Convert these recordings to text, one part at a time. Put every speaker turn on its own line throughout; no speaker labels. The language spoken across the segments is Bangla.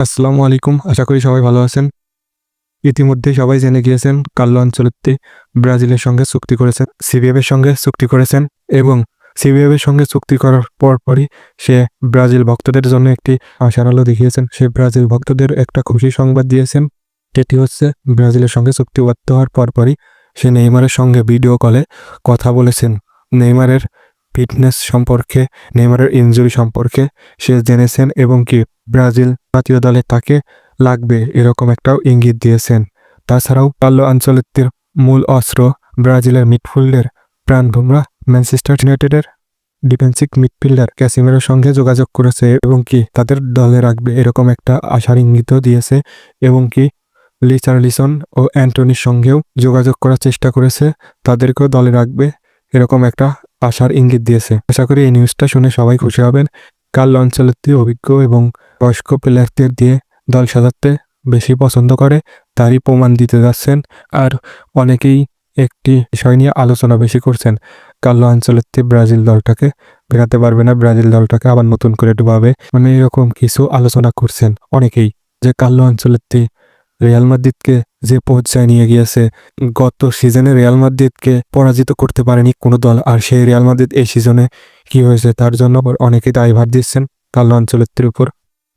আসসালামু আলাইকুম। আশা করি সবাই ভালো আছেন। ইতিমধ্যে সবাই জেনে গিয়েছেন কার্লো আঞ্চলত্তি ব্রাজিলের সঙ্গে চুক্তি করেছেন সিবিএফ এর সঙ্গে চুক্তি করেছেন এবং সিবিএফ এর সঙ্গে চুক্তি করার পরপরই সে ব্রাজিল ভক্তদের জন্য একটি আশার আলো দেখিয়েছেন। সে ব্রাজিল ভক্তদের একটা খুশি সংবাদ দিয়েছেন। সেটি হচ্ছে, ব্রাজিলের সঙ্গে চুক্তিবদ্ধ হওয়ার পরপরই সে নেইমারের সঙ্গে ভিডিও কলে কথা বলেছেন। নেইমারের ফিটনেস সম্পর্কে, নেইমারের ইনজুরি সম্পর্কে সে জেনেছেন এবং কি ব্রাজিল জাতীয় দলে তাকে লাগবে এরকম একটাও ইঙ্গিত দিয়েছেন। তাছাড়াও কার্লো আঞ্চলিকদের মূল অস্ত্র ব্রাজিলের মিডফিল্ডের প্রাণ ভুমরা ম্যানচেস্টার ইউনাইটেডের ডিফেন্সিভ মিডফিল্ডার ক্যাসিমেরোর সঙ্গে যোগাযোগ করেছে এবং কি তাদের দলে রাখবে এরকম একটা আশার ইঙ্গিতও দিয়েছে এবং কি লিচার্লিসন ও অ্যান্টনির সঙ্গেও যোগাযোগ করার চেষ্টা করেছে, তাদেরকেও দলে রাখবে এরকম একটা আশার ইঙ্গিত দিয়েছে। আশা করি এই নিউজটা শুনে সবাই খুশি হবেন। কাল আঞ্চলিকটি অভিজ্ঞ এবং বয়স্ক প্লেয়ারদের দিয়ে দল সাজাতে বেশি পছন্দ করে, তারই প্রমাণ দিতে যাচ্ছেন আর অনেকেই একটি বিষয় নিয়ে আলোচনা বেশি করছেন। কার্লো আঞ্চলিকটি ব্রাজিল দলটাকে বেরাতে পারবে না, ব্রাজিল দলটাকে আবার নতুন করে ডুবাবে। মানে এরকম কিছু আলোচনা করছেন অনেকেই যে কার্লো আঞ্চলিকটি রিয়াল মাদ্রিদকে যে পর্যায়ে নিয়ে গিয়েছে, গত সিজনে রিয়াল মাদ্রিদকে পরাজিত করতে পারেনি কোনো দল আর সেই রিয়াল মাদ্রিদ এই সিজনে কি হয়েছে তার জন্য অনেকেই দায়ভার দিচ্ছেন কার্লো আঞ্চলিকটির উপর।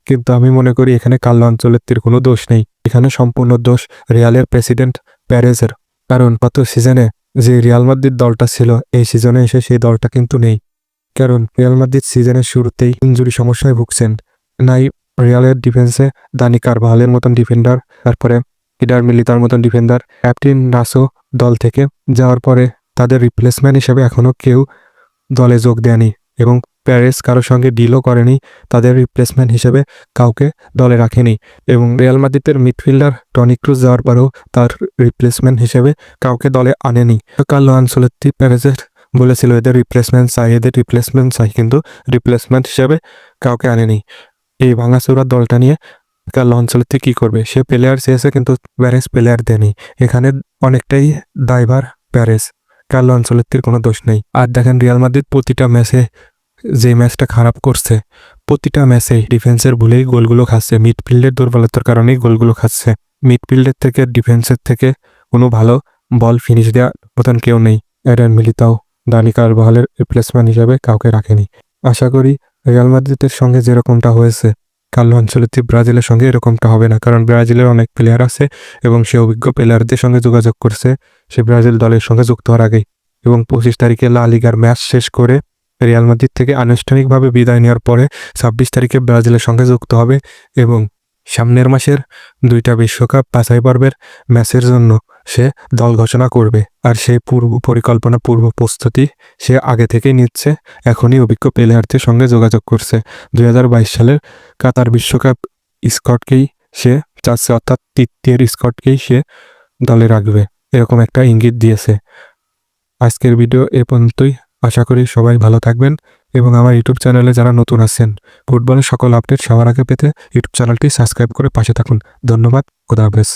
কিন্তু আমি মনে করি এখানে কার্লো আঞ্চলিকটির কোনো দোষ নেই। এখানে সম্পূর্ণ দোষ রিয়ালের প্রেসিডেন্ট প্যারেজের কারণ গত সিজনে যে রিয়াল মাদ্রিদ দলটা ছিল, এই সিজনে এসে সেই দলটা কিন্তু নেই। কারণ রিয়াল মাদ্রিদ সিজনের শুরুতেই ইঞ্জুরি সমস্যায় ভুগছেন। নাই রিয়ালের ডিফেন্সে দানি কারভালের মতন ডিফেন্ডার, তারপরে ইডার মিলিতার মতন ডিফেন্ডার, ক্যাপ্টেন নাসো দল থেকে যাওয়ার পরে তাদের রিপ্লেসমেন্ট হিসেবে এখনও কেউ দলে যোগ দেয়নি এবং প্যারিস কারোর সঙ্গে ডিলও করেনি, তাদের রিপ্লেসমেন্ট হিসেবে কাউকে দলে রাখেনি এবং রিয়াল মাদ্রিদের মিডফিল্ডার টনি ক্রুজ যাওয়ার পরেও তার রিপ্লেসমেন্ট হিসেবে কাউকে দলে আনেনি। কার্লো আনসোলেত্তি প্যারেজের বলেছিল, এদের রিপ্লেসমেন্ট চাই, এদের রিপ্লেসমেন্ট চাই। কিন্তু রিপ্লেসমেন্ট হিসেবে কাউকে আনেনি। এই ভাঙাচোরা দলটা নিয়ে কার্লো আনসোলেত্তি কী করবে? সে প্লেয়ার চেয়েছে, কিন্তু প্যারেস প্লেয়ার দেয়নি। এখানে অনেকটাই দায়ভার প্যারেস। কার্লো আনসোলেত্তির কোনো দোষ নেই। আর দেখেন, রিয়াল মাদ্রিদ প্রতিটা ম্যাচে যে ম্যাচটা খারাপ করছে, প্রতিটা ম্যাচেই ডিফেন্সের ভুলেই গোলগুলো খাচ্ছে, মিডফিল্ডের দুর্বলতার কারণেই গোলগুলো খাচ্ছে। মিডফিল্ডের থেকে, ডিফেন্সের থেকে কোনো ভালো বল ফিনিশ দেওয়ার মতন কেউ নেই। এডান মিলিতাও দানি কারবাহলের রিপ্লেসমেন্ট হিসাবে কাউকে রাখেনি। আশা করি রিয়াল মাদ্রিদের সঙ্গে যেরকমটা হয়েছে, কার্লো আঞ্চলিক ব্রাজিলের সঙ্গে এরকমটা হবে না, কারণ ব্রাজিলের অনেক প্লেয়ার আছে এবং সে অভিজ্ঞ প্লেয়ারদের সঙ্গে যোগাযোগ করছে। সে ব্রাজিল দলের সঙ্গে যুক্ত হওয়ার আগেই এবং পঁচিশ তারিখে লা লিগার ম্যাচ শেষ করে রিয়াল মাদ্রিদ থেকে আনুষ্ঠানিকভাবে বিদায় নেওয়ার পরে ছাব্বিশ তারিখে ব্রাজিলের সঙ্গে যুক্ত হবে এবং সামনের মাসের দুইটা বিশ্বকাপ বাছাই পর্বের ম্যাচের জন্য সে দল ঘোষণা করবে। আর সেই পূর্ব পরিকল্পনা, পূর্ব প্রস্তুতি সে আগে থেকেই নিচ্ছে, এখনই অভিজ্ঞ প্লেয়ারদের সঙ্গে যোগাযোগ করছে। দুই হাজার বাইশ সালের কাতার বিশ্বকাপ স্কটকেই সে চাচ্ছে, অর্থাৎ তৃতীয় স্কটকেই সে দলে রাখবে, এরকম একটা ইঙ্গিত দিয়েছে। আজকের ভিডিও এ পর্যন্তই। আশা করি সবাই ভালো থাকবেন এবং আমার ইউটিউব চ্যানেলে যারা নতুন আছেন, ফুটবলের সকল আপডেট সবার আগে পেতে ইউটিউব চ্যানেলটি সাবস্ক্রাইব করে পাশে থাকুন। ধন্যবাদ, খুদা হাফেজ।